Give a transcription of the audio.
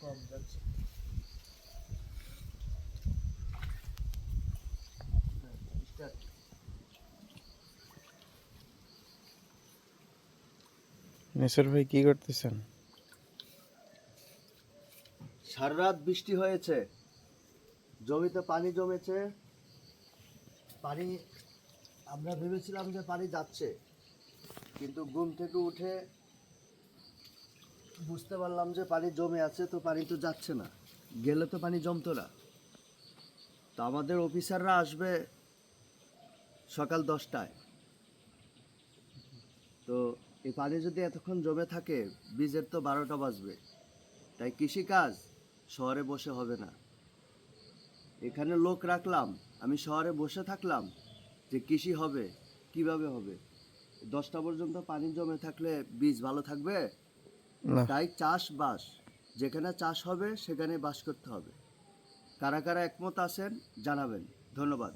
কম যাচ্ছে. নেসর ভাই কি করতেছেন? সারা রাত বৃষ্টি হয়েছে। জমিতে পানি জমেছে। পানি, আমরা ভেবেছিলাম যে পানি যাচ্ছে। কিন্তু ঘুম থেকে উঠে বুঝতে পারলাম যে পানি জমে আছে, তো পানি তো যাচ্ছে না। গেলে তো পানি জমতো না। তো আমাদের অফিসাররা আসবে সকাল দশটায়। তো এই পানি যদি এতক্ষণ জমে থাকে বীজের তো বারোটা বাজবে। তাই কৃষিকাজ শহরে বসে হবে না। এখানে লোক রাখলাম, আমি শহরে বসে থাকলাম যে কৃষি হবে, কীভাবে হবে? দশটা পর্যন্ত পানি জমে থাকলে বীজ ভালো থাকবে? তাই চাষ বাস যেখানে চাষ হবে সেখানে বাস করতে হবে। কারা কারা একমত আছেন জানাবেন। ধন্যবাদ।